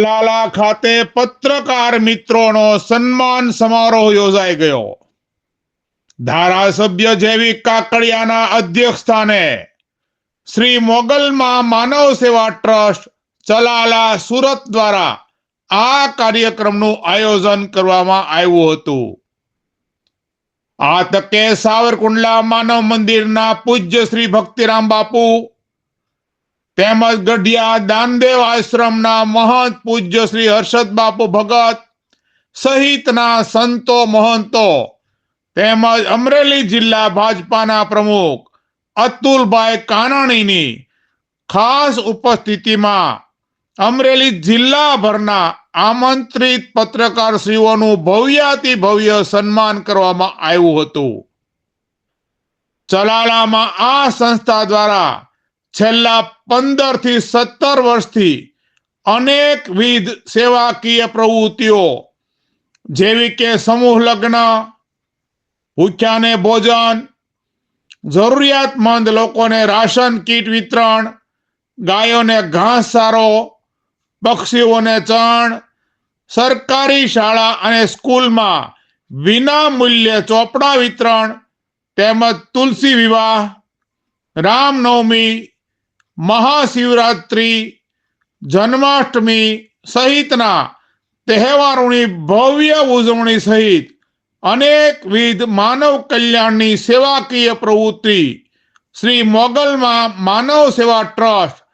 ચલાલા ખાતે પત્રકાર મિત્રોનો સન્માન સમારોહ યોજાઈ ગયો. ધારાસભ્ય જેવી કાકડિયાના અધ્યક્ષ સ્થાને શ્રી મોગલમાં માનવ સેવા ટ્રસ્ટ ચલાલા સુરત દ્વારા આ કાર્યક્રમનું આયોજન કરવામાં આવ્યું હતું. આ તકે સાવરકુંડલા માનવ મંદિરના પૂજ્ય શ્રી ભક્તિરામ બાપુ તેમજ ગઢિયા દાનદેવ આશ્રમના મહંત પૂજ્ય શ્રી હર્ષદ બાપુ ભગત સહિતના સંતો મહંતો તેમજ અમરેલી જિલ્લા ભાજપાના પ્રમુખ અતુલભાઈ કાનાણીની ખાસ ઉપસ્થિતિમાં અમરેલી જિલ્લાભરના આમંત્રિત પત્રકારશ્રીઓનું ભવ્યાતિ ભવ્ય સન્માન કરવામાં આવ્યું હતું. ચલાલામાં આ સંસ્થા દ્વારા છેલ્લા પંદરથી સત્તર વર્ષથી અનેકવિધ સેવાકીય પ્રવૃત્તિઓ, જેવી કે સમૂહ લગ્ન, ભૂખ્યાને ભોજન, જરૂરિયાતમંદ લોકોને રાશન કીટ વિતરણ, ગાયોને ઘાસ સારો પક્ષીઓને ચણ, સરકારી શાળા અને સ્કૂલમાં વિના મૂલ્યે ચોપડા વિતરણ તેમજ તુલસી વિવાહ, રામનવમી મહાશિવરાત્રિ, જન્માષ્ટમી સહિતના તહેવારોની ભવ્ય ઉજવણી સહિત અનેકવિધ માનવ કલ્યાણની સેવાકીય પ્રવૃત્તિ શ્રી મોગલમાં માનવ સેવા ટ્રસ્ટ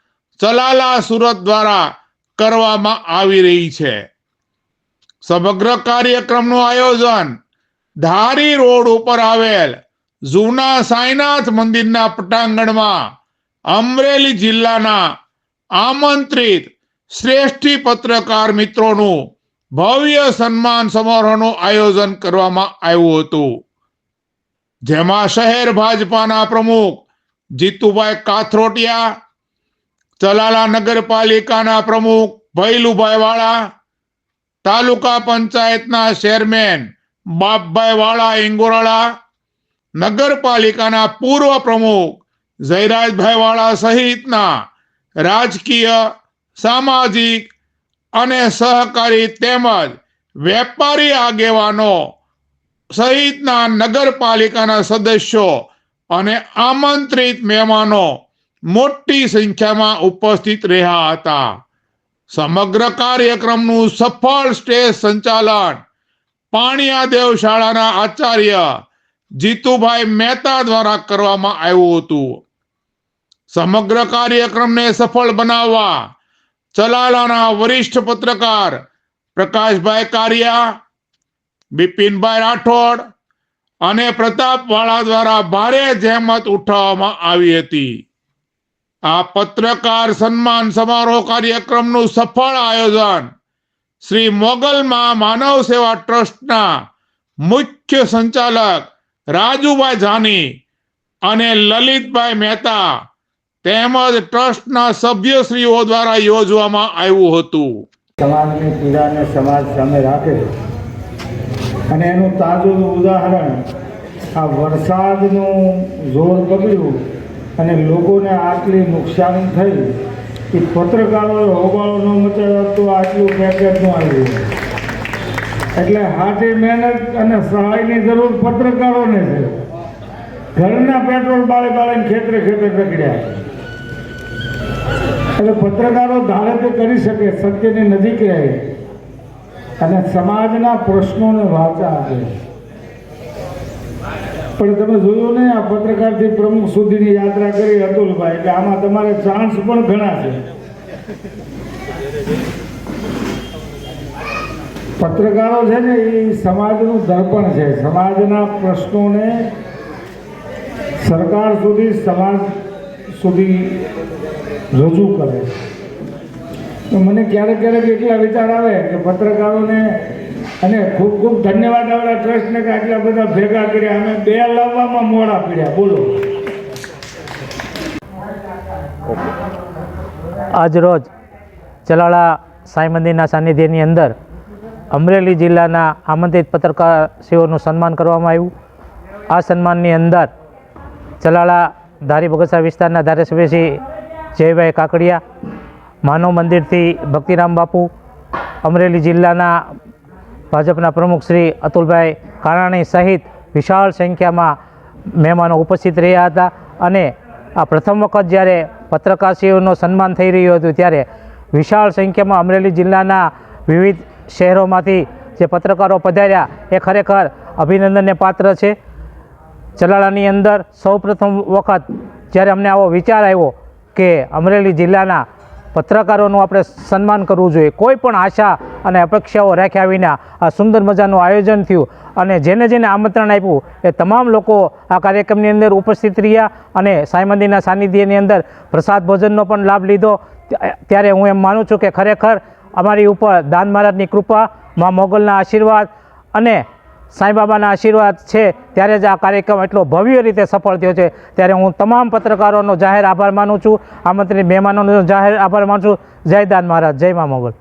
ચલાલા સુરત દ્વારા કરવામાં આવી રહી છે. સમગ્ર કાર્યક્રમનું આયોજન ધારી રોડ ઉપર આવેલ જૂના સાંઈનાથ મંદિરના પટાંગણમાં અમરેલી જિલ્લાના આમંત્રિત શ્રેષ્ઠી પત્રકાર મિત્રોનું ભવ્ય સન્માન સમારોહનું આયોજન કરવામાં આવ્યું હતું. જેમાં શહેર ભાજપાના પ્રમુખ જીતુભાઈ કાથરોટિયા ચલાલા નગરપાલિકાના પ્રમુખ ભૈલુભાઈ વાળા, તાલુકા પંચાયતના ચેરમેન બાપભાઈ વાળા ઇંગોરાળા, નગરપાલિકાના પૂર્વ પ્રમુખ જયરાજભાઈ વાળા સહિતના રાજકીય, સામાજિક અને સહકારી તેમજ વેપારી આગેવાનો સહિતના નગરપાલિકાના સદસ્યો અને આમંત્રિત મહેમાનો મોટી સંખ્યામાં ઉપસ્થિત રહ્યા હતા. સમગ્ર કાર્યક્રમનું સફળ સ્ટેજ સંચાલન પાણીયાદેવ શાળાના આચાર્ય જીતુભાઈ મહેતા દ્વારા કરવામાં આવ્યું હતું. સમગ્ર કાર્યક્રમને સફળ બનાવવા ચલાલાના વરિષ્ઠ પત્રકાર પ્રકાશભાઈ કારિયા, બિપિનભાઈ રાઠોડ અને પ્રતાપવાળા દ્વારા ભારે જહેમત ઉઠાવવામાં આવી હતી. આ પત્રકાર સન્માન સમારોહ કાર્યક્રમનું સફળ આયોજન શ્રી મોગલમાં માનવ સેવા ટ્રસ્ટના મુખ્ય સંચાલક રાજુભાઈ જાની અને લલિતભાઈ મહેતા તેમજ ટ્રસ્ટના સભ્યશ્રીઓ દ્વારા યોજવામાં આવ્યું હતું. સમાજની પીડાને સમાજ સામે રાખે અને એનું તાજું ઉદાહરણ આ વરસાદનું જોર બગડ્યું અને લોકોને આટલી નુકસાન થઈ, એ પત્રકારોએ હોબાળો ન મચાવ્યો આટલું પેકેટ ન આવ્યું એટલે હાથી મહેનત અને સહાયની જરૂર પત્રકારોને છે. ઘરના પેટ્રોલ બાળી બાળીને ખેતરે ખેતરે રખડ્યા. એટલે પત્રકારો ધારે તે કરી શકે, સત્યની નજીક રહે. અને સમાજના પ્રશ્નોને વાચા આપે. પણ તમે જોયું ને, આ પત્રકારથી પ્રમુખ સુધીની યાત્રા કરી અતુલભાઈ એટલે આમાં તમારે ચાન્સ પણ ઘણા છે. પત્રકારો છે ને, એ સમાજનું દર્પણ છે. સમાજના પ્રશ્નોને સરકાર સુધી સમાજ સુધી રજૂ કરે. તો મને ક્યારેક ક્યારેક એટલા વિચાર આવે કે પત્રકારોને અને ખૂબ ખૂબ ધન્યવાદ આવડા ટ્રસ્ટને કે આટલા બધા ભેગા કર્યા. અમે બે લાવવામાં મોડા પડ્યા. બોલો. આજરોજ ચલાળા સાંઈ મંદિરના સાનિધ્યની અંદર અમરેલી જિલ્લાના આમંત્રિત પત્રકારશ્રીઓનું સન્માન કરવામાં આવ્યું. આ સન્માનની અંદર ચલાળા ધારી બગસરા વિસ્તારના ધારાસભ્ય શ્રી જયભાઈ કાકડિયા, માનવ મંદિરથી ભક્તિરામ બાપુ, અમરેલી જિલ્લાના ભાજપના પ્રમુખ શ્રી અતુલભાઈ કારાણી સહિત વિશાળ સંખ્યામાં મહેમાનો ઉપસ્થિત રહ્યા હતા અને આ પ્રથમ વખત જ્યારે પત્રકારશ્રીઓનું સન્માન થઈ રહ્યું હતું ત્યારે વિશાળ સંખ્યામાં અમરેલી જિલ્લાના વિવિધ શહેરોમાંથી જે પત્રકારો પધાર્યા, એ ખરેખર અભિનંદનને પાત્ર છે. ચલાળાની અંદર સૌપ્રથમ વખત જ્યારે અમને આવો વિચાર આવ્યો કે અમરેલી જિલ્લાના પત્રકારોનું આપણે સન્માન કરવું જોઈએ, કોઈ પણ આશા અને અપેક્ષાઓ રાખ્યા વિના આ સુંદર મજાનું આયોજન થયું અને જેને જેને આમંત્રણ આપ્યું એ તમામ લોકો આ કાર્યક્રમની અંદર ઉપસ્થિત રહ્યા અને સાંઈ મંદિરના સાનિધ્યની અંદર પ્રસાદ ભોજનનો પણ લાભ લીધો. ત્યારે હું એમ માનું છું કે ખરેખર અમારી ઉપર દાન મહારાજની કૃપા, મા મોગલના આશીર્વાદ અને સાંઈબાબાના આશીર્વાદ છે, ત્યારે જ આ કાર્યક્રમ એટલો ભવ્ય રીતે સફળ થયો છે. ત્યારે હું તમામ પત્રકારોનો જાહેર આભાર માનું છું. આમંત્રિત મહેમાનોનો જાહેર આભાર માનું છું. જય દાન મહારાજ, જય મા મોગલ